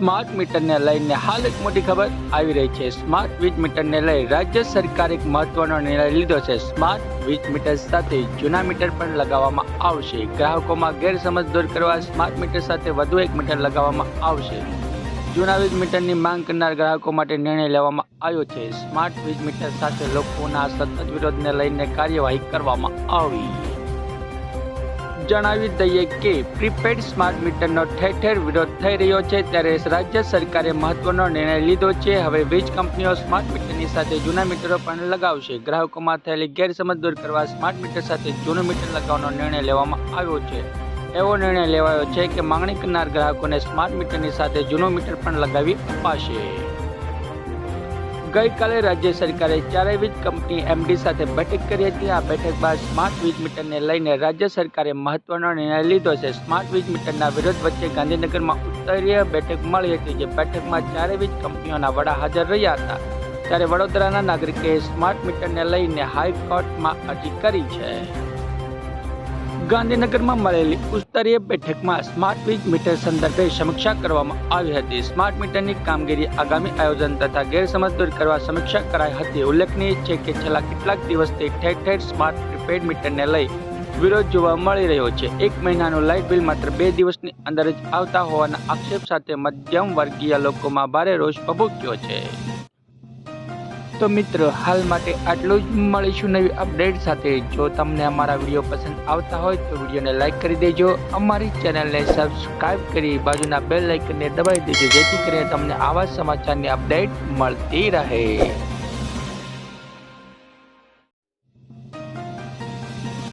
Smart મીટરને લઈને હાલ એક મોટી ખબર આવી રહી છે. સ્માર્ટ વીજ મીટરને લઈ રાજ્ય સરકારે એક મહત્વનો નિર્ણય લીધો છે. સ્માર્ટ વીજ મીટર સાથે જૂના મીટર પણ લગાવવામાં આવશે. ગ્રાહકોમાં ગેરસમજ દૂર કરવા સ્માર્ટ મીટર સાથે વધુ એક મીટર લગાવવામાં આવશે. જૂના વીજ મીટરની માંગ કરનાર ગ્રાહકો માટે નિર્ણય લેવામાં આવ્યો છે. સ્માર્ટ વીજ મીટર સાથે લોકોના સતત વિરોધને લઈને કાર્યવાહી કરવામાં આવી. જણાવી દઈએ કે પ્રીપેડ સ્માર્ટ મીટરનો ઠેર ઠેર વિરોધ થઈ રહ્યો છે, ત્યારે રાજ્ય સરકારે મહત્વનો નિર્ણય લીધો છે. હવે વીજ કંપનીઓ સ્માર્ટ મીટરની સાથે જૂના મીટરો પણ લગાવશે. ગ્રાહકોમાં થયેલી ગેરસમજ દૂર કરવા સ્માર્ટ મીટર સાથે જૂનું મીટર લગાવવાનો નિર્ણય લેવામાં આવ્યો છે. એવો નિર્ણય લેવાયો છે કે માંગણી કરનાર ગ્રાહકોને સ્માર્ટ મીટરની સાથે જૂનું મીટર પણ લગાવી અપાશે. ગઈકાલે રાજ્ય સરકારે ચારેય વીજ કંપની એમડી સાથે બેઠક કરી હતી. આ બેઠક બાદ સ્માર્ટ વીજ મીટરને લઈને રાજ્ય સરકારે મહત્વનો નિર્ણય લીધો છે. સ્માર્ટ વીજ મીટરના વિરોધ વચ્ચે ગાંધીનગરમાં ઉત્તરીય બેઠક મળી હતી, જે બેઠકમાં ચારેય વીજ કંપનીઓના વડા હાજર રહ્યા હતા. ત્યારે વડોદરાના નાગરિકે સ્માર્ટ મીટરને લઈને હાઈકોર્ટમાં અરજી કરી છે. ગાંધીનગરમાં મળેલી ઉચ્ચસ્તરીય બેઠકમાં સ્માર્ટ વીજ મીટર સંદર્ભે સમીક્ષા કરવામાં આવી હતી. સ્માર્ટ મીટરની કામગીરી આગામી આયોજન તથા ગેરસમજ દૂર કરવા સમીક્ષા કરાઈ હતી. ઉલ્લેખનીય છે કે છેલ્લા કેટલાક દિવસથી ઠેર ઠેર સ્માર્ટ પ્રીપેડ મીટરને લઈ વિરોધ જોવા મળી રહ્યો છે. એક મહિનાનું લાઇટ બિલ માત્ર બે દિવસની અંદર જ આવતા હોવાના આક્ષેપ સાથે મધ્યમ વર્ગીય લોકોમાં ભારે રોષ ભભૂક્યો છે. તો મિત્રો, હાલ માટે આટલું જ. મળીશું નવી અપડેટ સાથે. જો તમને અમારા વીડિયો પસંદ આવતા હોય તો વિડીયોને લાઈક કરી દેજો. અમારી ચેનલને સબસ્ક્રાઈબ કરી બાજુના બેલ લાઇકનને દબાવી દેજો, જેથી કરીને તમને આવા સમાચારની અપડેટ મળતી રહે.